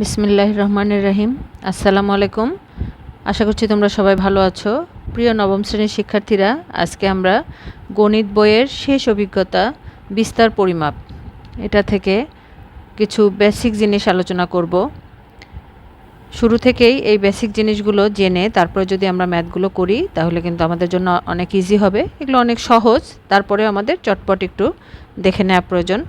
বিসমিল্লাহ রহমানের রহিম। আসসালামু আলাইকুম আশা করছি তোমরা সবাই ভালো আছো। প্রিয় নবম শ্রেণির শিক্ষার্থীরা, আজকে আমরা গণিত বইয়ের শেষ অভিজ্ঞতা, বিস্তার পরিমাপ, এটা থেকে কিছু বেসিক জিনিস আলোচনা করব। শুরু থেকেই এই বেসিক জিনিসগুলো জেনে তারপরে যদি আমরা ম্যাথগুলো করি, তাহলে কিন্তু আমাদের জন্য অনেক ইজি হবে। এগুলো অনেক সহজ। তারপরে আমাদের চটপট একটু দেখে নেওয়া প্রয়োজন।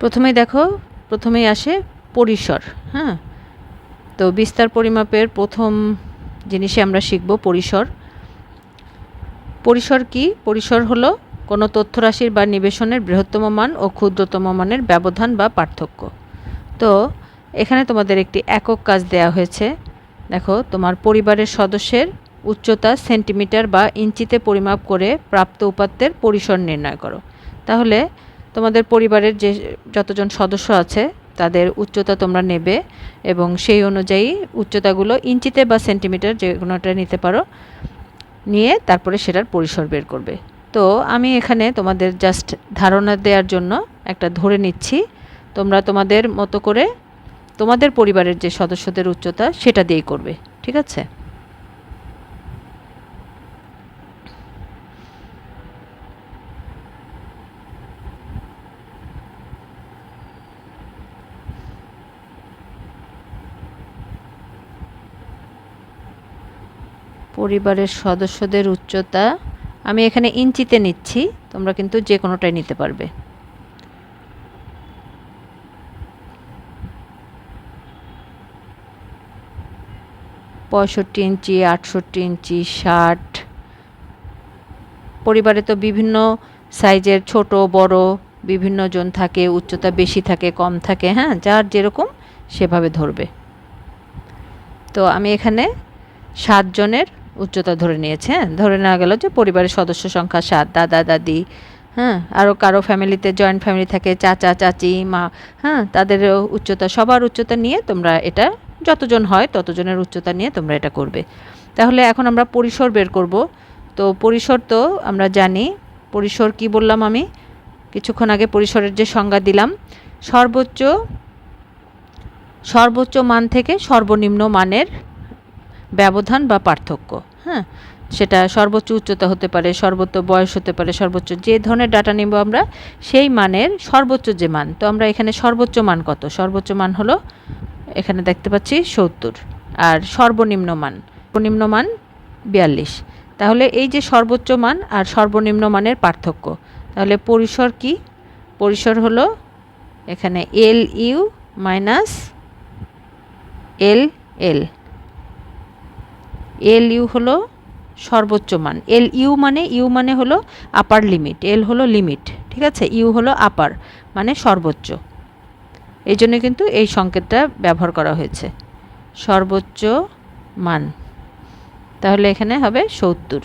প্রথমেই দেখো, প্রথমেই আসে পরিসর হ্যাঁ? তো বিস্তার পরিমাপের প্রথম জিনিসে আমরা শিখব পরিসর। পরিসর কি? পরিসর হলো কোনো তথ্যরাশির বা নিবেশনের বৃহত্তম মান ও ক্ষুদ্রতম মানের ব্যবধান বা পার্থক্য। তো এখানে তোমাদের একটি একক কাজ দেয়া হয়েছে। দেখো, তোমার পরিবারের সদস্যের উচ্চতা সেন্টিমিটার বা ইঞ্চিতে পরিমাপ করে প্রাপ্ত উপাত্তের পরিসর নির্ণয় করো। তাহলে তোমাদের পরিবারের যে যতজন সদস্য আছে, তাদের উচ্চতা তোমরা নেবে এবং সেই অনুযায়ী উচ্চতাগুলো ইঞ্চিতে বা সেন্টিমিটার যে কোনোটা নিতে পারো, নিয়ে তারপরে সেটার পরিসর বের করবে। তো আমি এখানে তোমাদের জাস্ট ধারণা দেওয়ার জন্য একটা ধরে নিচ্ছি। তোমরা তোমাদের মতো করে তোমাদের পরিবারের যে সদস্যদের উচ্চতা, সেটা দিয়েই করবে, ঠিক আছে? পরিবারের সদস্যদের উচ্চতা আমি এখানে ইঞ্চিতে নিচ্ছি, তোমরা কিন্তু যে কোনোটাই নিতে পারবে। পঁয়ষট্টি ইঞ্চি, আটষট্টি ইঞ্চি, ষাট। পরিবারে তো বিভিন্ন সাইজের ছোট, বড়, বিভিন্ন জন থাকে, উচ্চতা বেশি থাকে, কম থাকে হ্যাঁ যার যেরকম সেভাবে ধরবে। তো আমি এখানে সাতজনের উচ্চতা ধরে নিয়েছে হ্যাঁ ধরে নেওয়া গেল যে পরিবারের সদস্য সংখ্যা সাত, দাদা, দাদি হ্যাঁ? আরও কারও ফ্যামিলিতে জয়েন্ট ফ্যামিলি থাকে, চাচা, চাচি, মা হ্যাঁ? তাদের উচ্চতা, সবার উচ্চতা নিয়ে তোমরা এটা, যতজন হয় ততজনের উচ্চতা নিয়ে তোমরা এটা করবে। তাহলে এখন আমরা পরিসর বের করব। তো পরিসর তো আমরা জানি, পরিসর কি বললাম আমি? কিছুক্ষণ আগে পরিসরের যে সংজ্ঞা দিলাম, সর্বোচ্চ সর্বোচ্চ মান থেকে সর্বনিম্ন মানের ব্যবধান বা পার্থক্য হ্যাঁ? সেটা সর্বোচ্চ উচ্চতা হতে পারে, সর্বোচ্চ বয়স হতে পারে, সর্বোচ্চ যে ধরনের ডাটা নিব আমরা, সেই মানের সর্বোচ্চ যে মান। তো আমরা এখানে সর্বোচ্চ মান কত? সর্বোচ্চ মান হলো, এখানে দেখতে পাচ্ছি সত্তর। আর সর্বনিম্ন মান সর্বনিম্ন মান বিয়াল্লিশ। তাহলে এই যে সর্বোচ্চ মান আর সর্বনিম্ন মানের পার্থক্য, তাহলে পরিসর কি? পরিসর হলো এখানে L U minus L L L U হলো সর্বোচ্চ মান। এল ইউ মানে ইউ মানে হলো আপার লিমিট এল হলো লিমিট ঠিক আছে? ইউ হলো আপার মানে সর্বোচ্চ। এই জন্য কিন্তু এই সংকেতটা ব্যবহার করা হয়েছে। সর্বোচ্চ মান। তাহলে এখানে হবে সত্তর।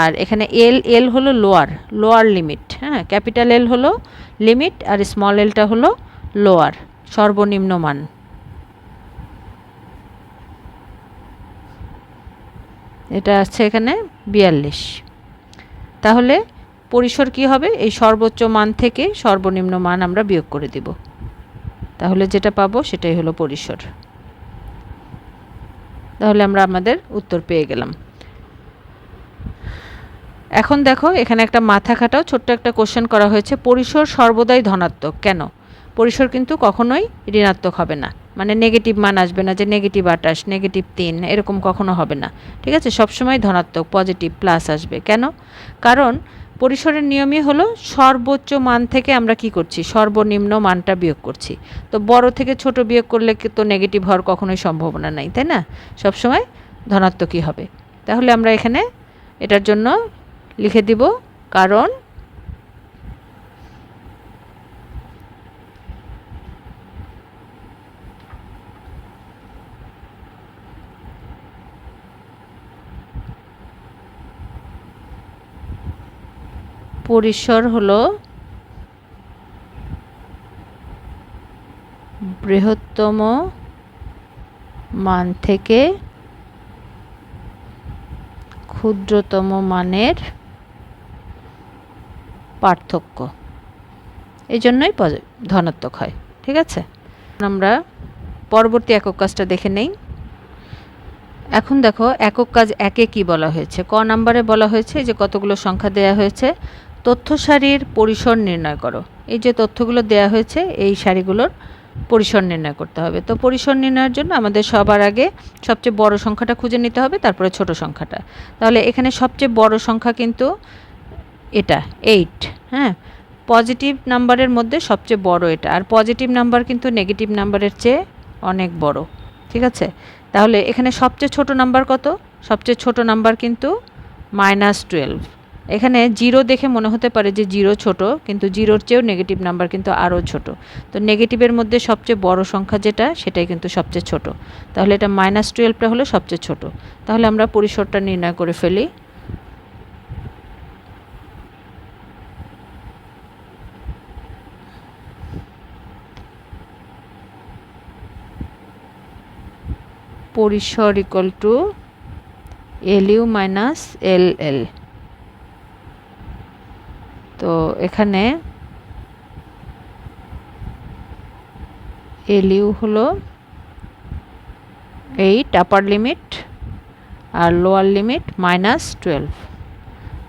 আর এখানে এল এল হলো লোয়ার লোয়ার লিমিট হ্যাঁ? ক্যাপিটাল এল হলো লিমিট আর স্মল এলটা হলো লোয়ার সর্বনিম্ন মান। এটা আছে এখানে বিয়াল্লিশ। তাহলে পরিসর কি হবে? এই সর্বোচ্চ মান থেকে সর্বনিম্ন মান আমরা বিয়োগ করে দিব। তাহলে যেটা পাবো সেটাই হলো পরিসর। তাহলে আমরা আমাদের উত্তর পেয়ে গেলাম। এখন দেখো, এখানে একটা মাথা খাটাও ছোট্ট একটা কোশ্চেন করা হয়েছে। পরিসর সর্বদাই ধনাত্মক, কেন? পরিসর কিন্তু কখনোই ঋণাত্মক হবে না। মানে নেগেটিভ মান আসবে না যে নেগেটিভ আটাশ নেগেটিভ তিন, এরকম কখনো হবে না। ঠিক আছে? সবসময় ধনাত্মক পজিটিভ প্লাস আসবে। কেন? কারণ পরিসরের নিয়মই হলো সর্বোচ্চ মান থেকে আমরা কি করছি? সর্বনিম্ন মানটা বিয়োগ করছি। তো বড় থেকে ছোট বিয়োগ করলে তো নেগেটিভ হওয়ার কখনোই সম্ভাবনা নাই, তাই না? সবসময় ধনাত্মকই হবে। তাহলে আমরা এখানে এটার জন্য লিখে দিব, কারণ পরিসর হলো বৃহত্তম মান থেকে ক্ষুদ্রতম মানের পার্থক্য। এই জন্যই ধনাত্মক হয়, ঠিক আছে? আমরা পরবর্তী একক কাজটা দেখে নেই। এখন দেখো, একক কাজ একে কি বলা হয়েছে? ক নাম্বারে বলা হয়েছে যে কতগুলো সংখ্যা দেয়া হয়েছে তথ্য সারির পরিসর নির্ণয় করো। এই যে তথ্যগুলো দেয়া হয়েছে, এই সারিগুলোর পরিসর নির্ণয় করতে হবে। তো পরিসর নির্ণয়ের জন্য আমাদের সবার আগে সবচেয়ে বড় সংখ্যাটা খুঁজে নিতে হবে, তারপরে ছোট সংখ্যাটা। তাহলে এখানে সবচেয়ে বড় সংখ্যা কিন্তু এটা এইট হ্যাঁ? পজিটিভ নাম্বারের মধ্যে সবচেয়ে বড় এটা, আর পজিটিভ নাম্বার কিন্তু নেগেটিভ নাম্বারের চেয়ে অনেক বড়, ঠিক আছে? তাহলে এখানে সবচেয়ে ছোট নাম্বার কত? সবচেয়ে ছোট নাম্বার কিন্তু মাইনাস টুয়েলভ এখানে জিরো দেখে মনে হতে পারে যে জিরো ছোট, কিন্তু জিরোর চেয়েও নেগেটিভ নাম্বার কিন্তু আরও ছোট। তো নেগেটিভের মধ্যে সবচেয়ে বড় সংখ্যা যেটা, সেটাই কিন্তু সবচেয়ে ছোট। তাহলে এটা মাইনাস টুয়েলভটা হলো সবচেয়ে ছোট। তাহলে আমরা পরিসরটা নির্ণয় করে ফেলি। পরিসর equal to L U minus L L তো এখানে এল ইউ হলো এইট আপার লিমিট আর লোয়ার লিমিট মাইনাস টুয়েলভ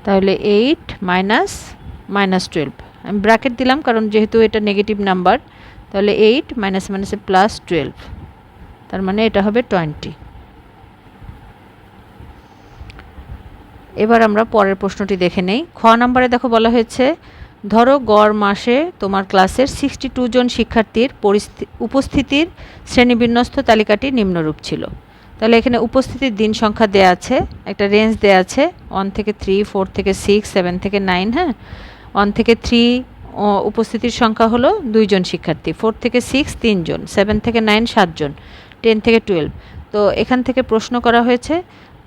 তাহলে এইট মাইনাস মাইনাস টুয়েলভ আমি ব্র্যাকেট দিলাম কারণ যেহেতু এটা নেগেটিভ নাম্বার তাহলে এইট মাইনাস মাইনাসে প্লাস টুয়েলভ তার মানে এটা হবে টোয়েন্টি এবার আমরা পরের প্রশ্নটি দেখে নেই। খ নাম্বারে দেখো বলা হয়েছে, ধরো গড় মাসে তোমার ক্লাসের সিক্সটি টু জন শিক্ষার্থীর উপস্থিতির শ্রেণীবিন্যস্ত তালিকাটি নিম্নরূপ ছিল। তাহলে এখানে উপস্থিতির দিন সংখ্যা দেয়া আছে, একটা রেঞ্জ দেয়া আছে ওয়ান থেকে থ্রি ফোর থেকে সিক্স সেভেন থেকে নাইন হ্যাঁ? ওয়ান থেকে থ্রি উপস্থিতির সংখ্যা হলো দুইজন শিক্ষার্থী ফোর থেকে সিক্স তিনজন সেভেন থেকে নাইন সাতজন টেন থেকে টুয়েলভ তো এখান থেকে প্রশ্ন করা হয়েছে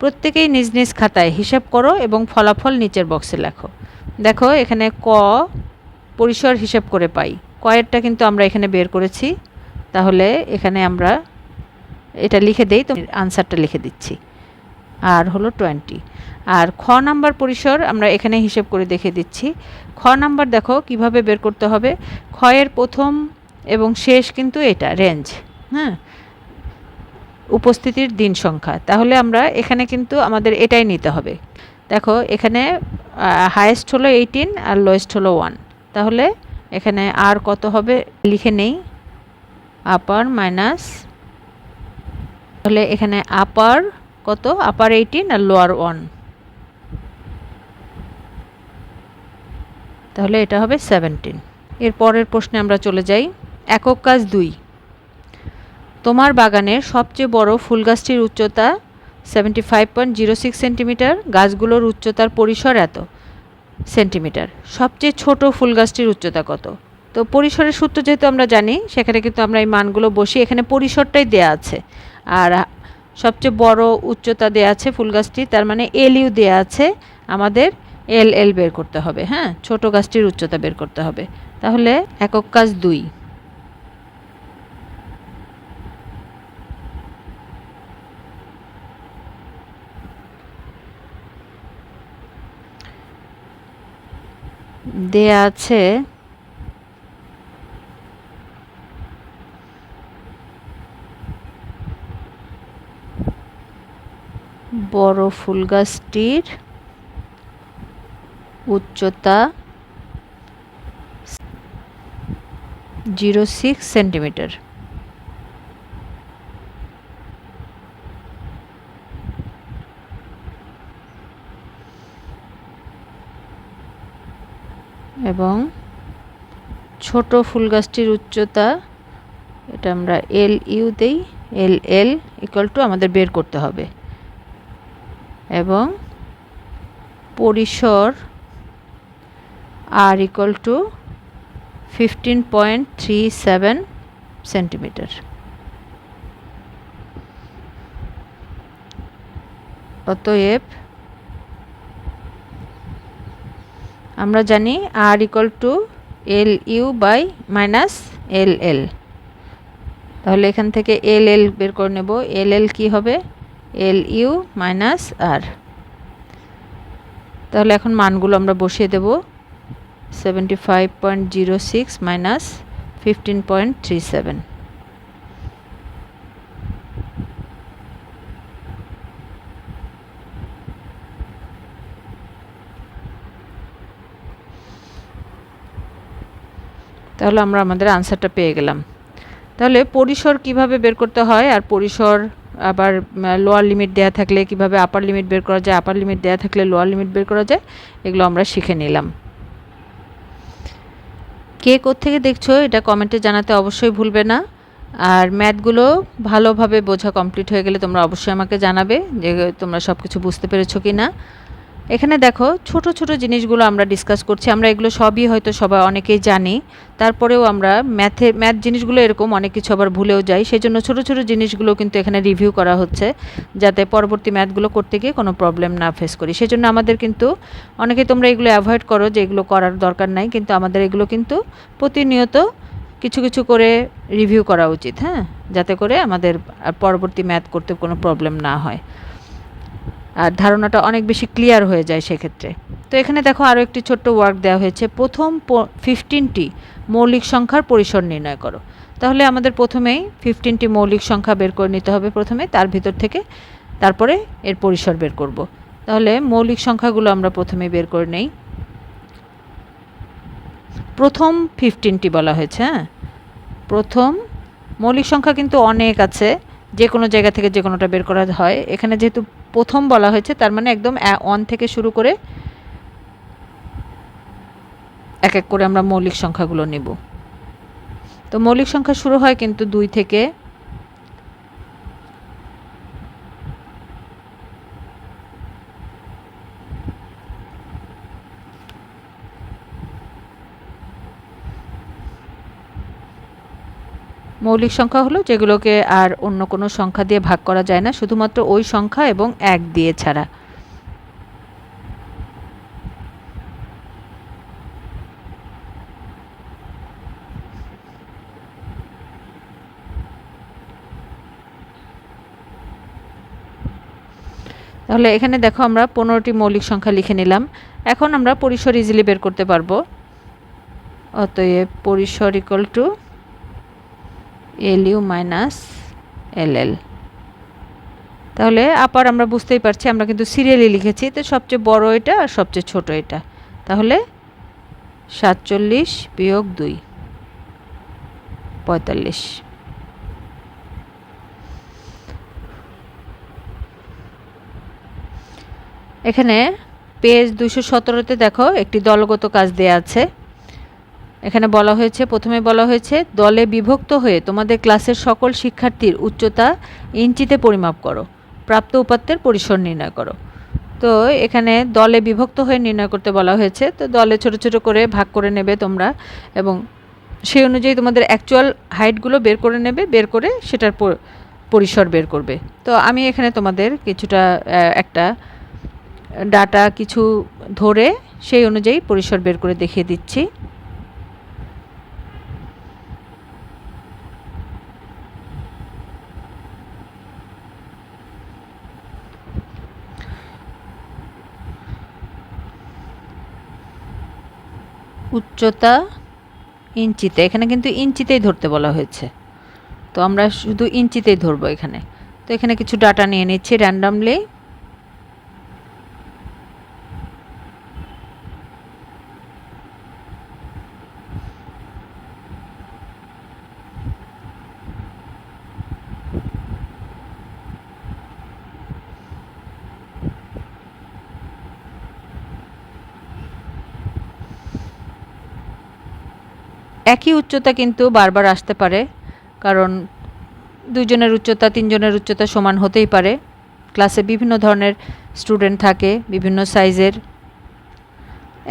প্রত্যেকেই নিজ নিজ খাতায় হিসাব করো এবং ফলাফল নিচের বক্সে লেখো। দেখো, এখানে ক পরিসর হিসাব করে পাই। কয়েরটা কিন্তু আমরা এখানে বের করেছি। তাহলে এখানে আমরা এটা লিখে দেই, তো আনসারটা লিখে দিচ্ছি। আর হলো টোয়েন্টি। আর খ নাম্বার পরিসর আমরা এখানে হিসেব করে দেখে দিচ্ছি। খ নাম্বার দেখো, কীভাবে বের করতে হবে? ক্ষয়ের প্রথম এবং শেষ কিন্তু এটা, রেঞ্জ। হ্যাঁ? উপস্থিতির দিন সংখ্যা। তাহলে আমরা এখানে কিন্তু আমাদের এটাই নিতে হবে। দেখো, এখানে হায়েস্ট হলো এইটিন আর লোয়েস্ট হলো ওয়ান তাহলে এখানে আর কত হবে লিখে নেই। আপার মাইনাস তাহলে এখানে আপার কত? আপার এইটিন আর লোয়ার ওয়ান তাহলে এটা হবে সেভেন্টিন এর পরের প্রশ্নে আমরা চলে যাই। একক কাজ দুই। তোমার বাগানের সবচেয়ে বড় ফুল গাছটির উচ্চতা seventy five point zero six centimetre গাছগুলোর উচ্চতার পরিসর এত সেন্টিমিটার সবচেয়ে ছোট ফুল গাছটির উচ্চতা কত? তো পরিসরের সূত্র যেহেতু আমরা জানি, সেখানে কিন্তু আমরা এই মানগুলো বসি এখানে পরিসরটাই দেয়া আছে। আর সবচেয়ে বড় উচ্চতা দেয়া আছে ফুল গাছটি তার মানে এল ইউ দেয়া আছে, আমাদের এল এল বের করতে হবে হ্যাঁ? ছোট গাছটির উচ্চতা বের করতে হবে। তাহলে একক কাজ দুই। দেয়া আছে। বড় ফুল গাছটির উচ্চতা জিরো সিক্স সেন্টিমিটার। এবং ছোট ফুল গাছটির উচ্চতা, এটা আমরা এল ইউ দেই এল এল ইকুয়াল টু আমাদের বের করতে হবে। এবং পরিসর আর equal to fifteen point three seven centimetre অতএব আমরা জানি আর equal to L U by minus L L তাহলে এখান থেকে এল এল বের করে নেব। এল এল কী হবে? এল ইউ মাইনাস আর তাহলে এখন মানগুলো আমরা বসিয়ে দেব। Seventy five point zero six minus fifteen point three seven তাহলে আমরা আমাদের আনসারটা পেয়ে গেলাম। তাহলে পরিসর কীভাবে বের করতে হয়? আর পরিসর আবার লোয়ার লিমিট দেয়া থাকলে কীভাবে আপার লিমিট বের করা যায়? আপার লিমিট দেয়া থাকলে লোয়ার লিমিট বের করা যায়? এগুলো আমরা শিখে নিলাম। কে থেকে দেখছ? এটা কমেন্টে জানাতে অবশ্যই ভুলবে না। আর ম্যাথগুলো ভালোভাবে বোঝা কমপ্লিট হয়ে গেলে তোমরা অবশ্যই আমাকে জানাবে যে তোমরা সব কিছু বুঝতে পেরেছ কি না এখানে দেখো ছোট ছোট জিনিসগুলো আমরা ডিসকাস করছি। আমরা এগুলো সবই হয়তো সবাই অনেকেই জানি। তারপরেও আমরা ম্যাথে ম্যাথ জিনিসগুলো এরকম অনেক কিছু আবার ভুলেও যাই। সেই জন্য ছোটো ছোটো জিনিসগুলো কিন্তু এখানে রিভিউ করা হচ্ছে, যাতে পরবর্তী ম্যাথগুলো করতে গিয়ে কোনো প্রবলেম না ফেস করি। সেই জন্য আমাদের কিন্তু অনেকে তোমরা এগুলো অ্যাভয়েড করো যে এগুলো করার দরকার নাই, কিন্তু আমাদের এগুলো কিন্তু প্রতিনিয়ত কিছু কিছু করে রিভিউ করা উচিত হ্যাঁ? যাতে করে আমাদের পরবর্তী ম্যাথ করতে কোনো প্রবলেম না হয়। আর ধারণাটা অনেক বেশি ক্লিয়ার হয়ে যায় সেক্ষেত্রে। তো এখানে দেখো আরও একটি ছোট্ট ওয়ার্ক দেওয়া হয়েছে। প্রথম ফিফটিনটি মৌলিক সংখ্যার পরিসর নির্ণয় করো। তাহলে আমাদের প্রথমেই ফিফটিনটি মৌলিক সংখ্যা বের করে নিতে হবে প্রথমে, তার ভিতর থেকে তারপরে এর পরিসর বের করব। তাহলে মৌলিক সংখ্যাগুলো আমরা প্রথমে বের করে নেই। প্রথম ফিফটিনটি বলা হয়েছে হ্যাঁ? প্রথম মৌলিক সংখ্যা কিন্তু অনেক আছে। যে কোনো জায়গা থেকে যে কোনোটা বের করা হয়। এখানে যেহেতু প্রথম বলা হয়েছে, তার মানে একদম ওয়ান থেকে শুরু করে এক এক করে আমরা মৌলিক সংখ্যাগুলো নেব। তো মৌলিক সংখ্যা শুরু হয় কিন্তু দুই থেকে মৌলিক সংখ্যা হলো যেগুলোকে আর অন্য কোনো সংখ্যা দিয়ে ভাগ করা যায় না, শুধুমাত্র ওই সংখ্যা এবং এক দিয়ে ছাড়া। তাহলে এখানে দেখো আমরা পনেরোটি মৌলিক সংখ্যা লিখে নিলাম। এখন আমরা পরিসর ইজিলি বের করতে পারব। অতএব পরিসর equal to L U minus L L তাহলে আপার আমরা বুঝতেই পারছি, আমরা কিন্তু সিরিয়ালি লিখেছি, তো সবচেয়ে বড় এটা আর সবচেয়ে ছোট এটা। তাহলে সাতচল্লিশ বিয়োগ দুই, পঁয়তাল্লিশ। এখানে পেজ দুশো সতেরোতে দেখো একটি দলগত কাজ দেয়া আছে। এখানে বলা হয়েছে, প্রথমে বলা হয়েছে, দলে বিভক্ত হয়ে তোমাদের ক্লাসের সকল শিক্ষার্থীর উচ্চতা ইঞ্চিতে পরিমাপ করো, প্রাপ্ত উপাত্তের পরিসর নির্ণয় করো। তো এখানে দলে বিভক্ত হয়ে নির্ণয় করতে বলা হয়েছে। তো দলে ছোট ছোট করে ভাগ করে নেবে তোমরা এবং সেই অনুযায়ী তোমাদের অ্যাকচুয়াল হাইটগুলো বের করে নেবে, বের করে সেটার পরিসর বের করবে। তো আমি এখানে তোমাদের কিছুটা একটা ডাটা কিছু ধরে সেই অনুযায়ী পরিসর বের করে দেখিয়ে দিচ্ছি। উচ্চতা ইঞ্চিতে, এখানে কিন্তু ইঞ্চিতেই ধরতে বলা হয়েছে। তো আমরা শুধু ইঞ্চিতেই ধরবো এখানে। তো এখানে কিছু ডাটা নিয়ে নিচ্ছি র্যান্ডামলি একই উচ্চতা কিন্তু বারবার আসতে পারে, কারণ দুজনের উচ্চতা, তিনজনের উচ্চতা সমান হতেই পারে। ক্লাসে বিভিন্ন ধরনের স্টুডেন্ট থাকে, বিভিন্ন সাইজের।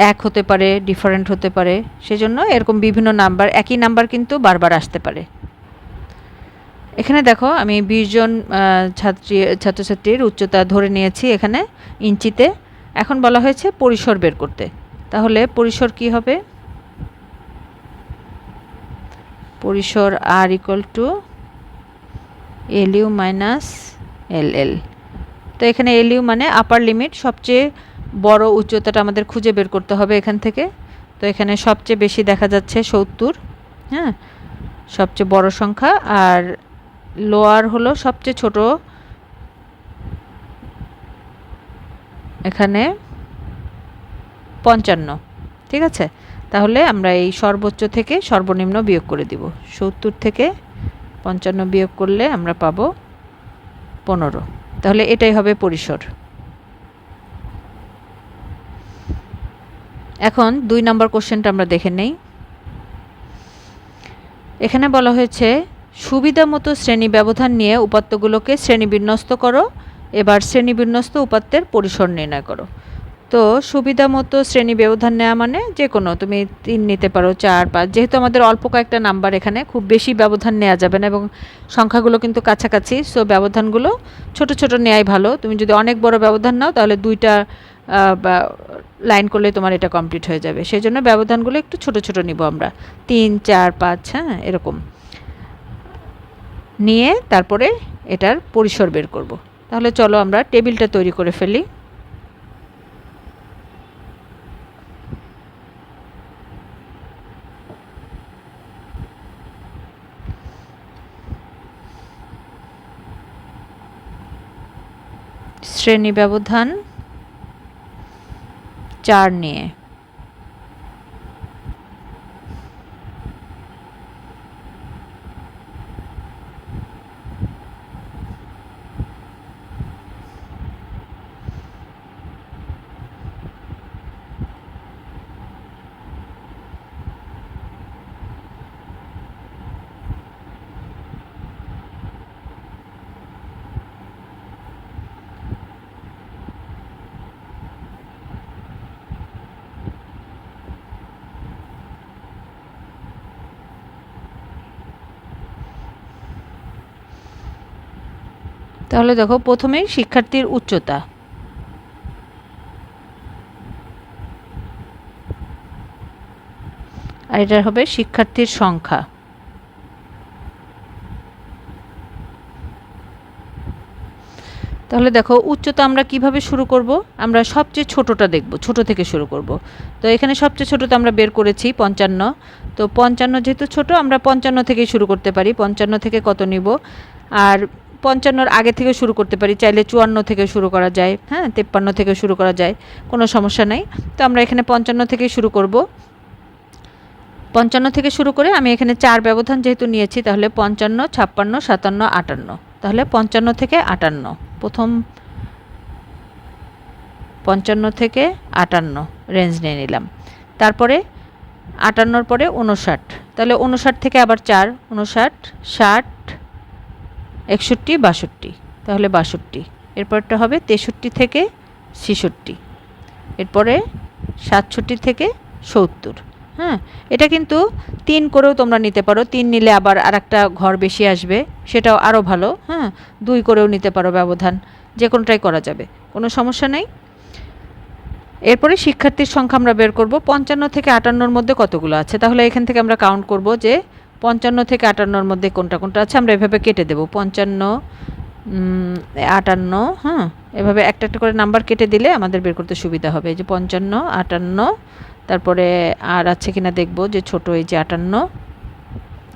এক হতে পারে, ডিফারেন্ট হতে পারে, সেজন্য এরকম বিভিন্ন নাম্বার, একই নাম্বার কিন্তু বারবার আসতে পারে। এখানে দেখো, আমি বিশজন ছাত্রী, ছাত্রছাত্রীর উচ্চতা ধরে নিয়েছি এখানে ইঞ্চিতে। এখন বলা হয়েছে পরিসর বের করতে। তাহলে পরিসর কি হবে? পরিসর আর equal to L U minus L L তো এখানে এল ইউ মানে আপার লিমিট সবচেয়ে বড় উচ্চতাটা আমাদের খুঁজে বের করতে হবে এখান থেকে। তো এখানে সবচেয়ে বেশি দেখা যাচ্ছে সত্তর হ্যাঁ? সবচেয়ে বড় সংখ্যা, আর লোয়ার হলো সবচেয়ে ছোট। এখানে পঞ্চান্ন, ঠিক আছে? তাহলে আমরা এই সর্বোচ্চ থেকে সর্বনিম্ন বিয়োগ করে দিব। সত্তর থেকে পঞ্চান্ন বিয়োগ করলে আমরা পাবো পনেরো। তাহলে এটাই হবে পরিসর। এখন দুই নম্বর কোশ্চেনটা আমরা দেখে নেই। এখানে বলা হয়েছে, সুবিধা মতো শ্রেণি ব্যবধান নিয়ে উপাত্তগুলোকে শ্রেণীবিন্যস্ত করো, এবার শ্রেণীবিন্যস্ত উপাত্তের পরিসর নির্ণয় করো। তো সুবিধা মতো শ্রেণি ব্যবধান নেওয়া মানে যে কোনো, তুমি তিন নিতে পারো, চার, পাঁচ, যেহেতু আমাদের অল্প কয়েকটা নাম্বার এখানে, খুব বেশি ব্যবধান নেওয়া যাবে না এবং সংখ্যাগুলো কিন্তু কাছাকাছি সো ব্যবধানগুলো ছোট ছোট নেওয়াই ভালো। তুমি যদি অনেক বড় ব্যবধান নাও, তাহলে দুইটা লাইন করলে তোমার এটা কমপ্লিট হয়ে যাবে। সেই জন্য ব্যবধানগুলো একটু ছোট ছোট নিব আমরা। তিন, চার, পাঁচ হ্যাঁ এরকম। নিয়ে তারপরে এটার পরিসর বের করব। তাহলে চলো আমরা টেবিলটা তৈরি করে ফেলি। শ্রেণি ব্যবধান চার নিয়ে। তাহলে দেখো প্রথমেই শিক্ষার্থীর উচ্চতা। আর এটা হবে শিক্ষার্থীর সংখ্যা। তাহলে দেখো উচ্চতা আমরা কীভাবে শুরু করব? আমরা সবচেয়ে ছোটটা দেখব, ছোট থেকে শুরু করব। তো এখানে সবচেয়ে ছোটটা আমরা বের করেছি, পঞ্চান্ন। তো পঞ্চান্ন যেহেতু ছোট, আমরা পঞ্চান্ন থেকেই শুরু করতে পারি। পঞ্চান্ন থেকে কত নিব? আর পঞ্চান্নর আগে থেকে শুরু করতে পারি, চাইলে চুয়ান্ন থেকে শুরু করা যায় হ্যাঁ তেপ্পান্ন থেকে শুরু করা যায়, কোনো সমস্যা নেই। তো আমরা এখানে পঞ্চান্ন থেকে শুরু করব। পঞ্চান্ন থেকে শুরু করে আমি এখানে চার ব্যবধান যেহেতু নিয়েছি, তাহলে পঞ্চান্ন, ছাপ্পান্ন, সাতান্ন, আটান্ন। তাহলে পঞ্চান্ন থেকে আটান্ন। প্রথম পঞ্চান্ন থেকে আটান্ন রেঞ্জ নিয়ে নিলাম। তারপরে আটান্নর পরে উনষাট তাহলে উনষাট থেকে আবার চার উনষাট ষাট একষট্টি, বাষট্টি। তাহলে বাষট্টি। এরপরটা হবে তেষট্টি থেকে ছেষট্টি। এরপরে সাতষট্টি থেকে সত্তর। হ্যাঁ এটা কিন্তু তিন করেও তোমরা নিতে পারো। তিন নিলে আবার আর একটা ঘর বেশি আসবে। সেটাও আরও ভালো। হ্যাঁ দুই করেও নিতে পারো ব্যবধান। যে কোনোটাই করা যাবে। কোনো সমস্যা নেই। এরপরে শিক্ষার্থীর সংখ্যা আমরা বের করব। পঞ্চান্ন থেকে আটান্নর মধ্যে কতগুলো আছে? তাহলে এখান থেকে আমরা কাউন্ট করব যে পঞ্চান্ন থেকে আটান্নর মধ্যে কোনটা কোনটা আছে? আমরা এভাবে কেটে দেব। পঞ্চান্ন আটান্ন হ্যাঁ? এভাবে একটা একটা করে নাম্বার কেটে দিলে আমাদের বের করতে সুবিধা হবে। এই যে পঞ্চান্ন, আটান্ন, তারপরে আর আছে কিনা দেখব যে ছোট এই যে আটান্ন।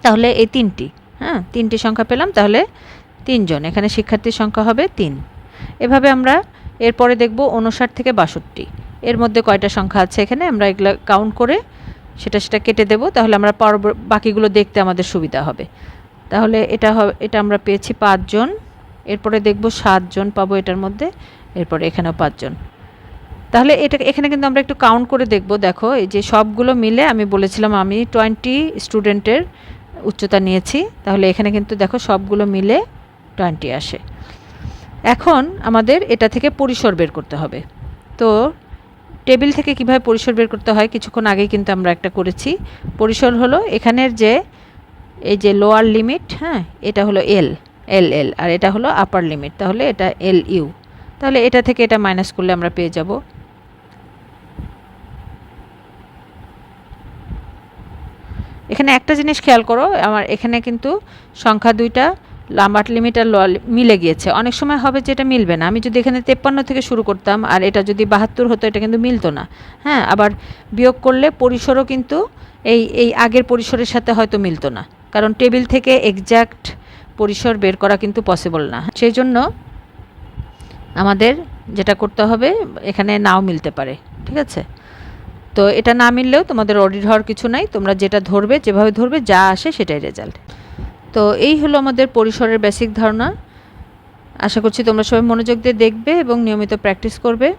তাহলে এই তিনটি হ্যাঁ? তিনটি সংখ্যা পেলাম, তাহলে তিনজন। এখানে শিক্ষার্থীর সংখ্যা হবে তিন। এভাবে আমরা এরপরে দেখব উনষাট থেকে বাষট্টি। এর মধ্যে কয়টা সংখ্যা আছে এখানে? আমরা এগুলো কাউন্ট করে সেটা সেটা কেটে দেব, তাহলে আমরা পর বাকিগুলো দেখতে আমাদের সুবিধা হবে। তাহলে এটা এটা আমরা পেয়েছি পাঁচজন, এরপরে দেখব সাতজন পাবো এটার মধ্যে, এরপরে এখানেও পাঁচজন। তাহলে এটা, এখানে কিন্তু আমরা একটু কাউন্ট করে দেখব, দেখো, এই যে সবগুলো মিলে আমি বলেছিলাম আমি টোয়েন্টি স্টুডেন্টের উচ্চতা নিয়েছি, তাহলে এখানে কিন্তু দেখো সবগুলো মিলে টোয়েন্টি আসে। এখন আমাদের এটা থেকে পরিসর বের করতে হবে। তো টেবিল থেকে কীভাবে পরিসর বের করতে হয় কিছুক্ষণ আগেই কিন্তু আমরা একটা করেছি। পরিসর হলো এখানের যে, এই যে লোয়ার লিমিট হ্যাঁ এটা হলো এল এল এল আর এটা হলো আপার লিমিট তাহলে এটা এল ইউ তাহলে এটা থেকে এটা মাইনাস করলে আমরা পেয়ে যাব। এখানে একটা জিনিস খেয়াল করো, আমার এখানে কিন্তু সংখ্যা দুইটা লাম্বার লিমিট আর লোয়ার লি- মিলে গিয়েছে। অনেক সময় হবে যে এটা মিলবে না। আমি যদি এখানে তেপ্পান্ন থেকে শুরু করতাম আর এটা যদি বাহাত্তর হতো, এটা কিন্তু মিলতো না। হ্যাঁ আবার বিয়োগ করলে পরিসরও কিন্তু এই এই আগের পরিসরের সাথে হয়তো মিলতো না। কারণ টেবিল থেকে এক্স্যাক্ট পরিসর বের করা কিন্তু পসিবল না। সেই জন্য আমাদের যেটা করতে হবে, এখানে নাও মিলতে পারে। ঠিক আছে? তো এটা না মিললেও তোমাদের অডিট হওয়ার কিছু নাই। তোমরা যেটা ধরবে, যেভাবে ধরবে, যা আসে সেটাই রেজাল্ট তো এই হলো আমাদের পরিসরের বেসিক ধারণা। আশা করছি তোমরা সবাই মনোযোগ দিয়ে দেখবে এবং নিয়মিত প্র্যাকটিস করবে।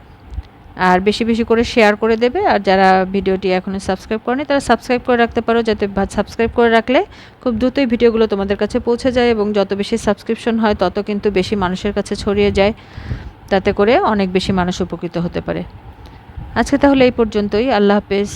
আর বেশি বেশি করে শেয়ার করে দেবে। আর যারা ভিডিওটি এখনও সাবস্ক্রাইব করেনি, তারা সাবস্ক্রাইব করে রাখতে পারো যাতে সাবস্ক্রাইব করে রাখলে খুব দ্রুতই ভিডিওগুলো তোমাদের কাছে পৌঁছে যায় এবং যত বেশি সাবস্ক্রিপশন হয়, তত কিন্তু বেশি মানুষের কাছে ছড়িয়ে যায়। তাতে করে অনেক বেশি মানুষ উপকৃত হতে পারে। আজকে তাহলে এই পর্যন্তই। আল্লাহ হাফেজ।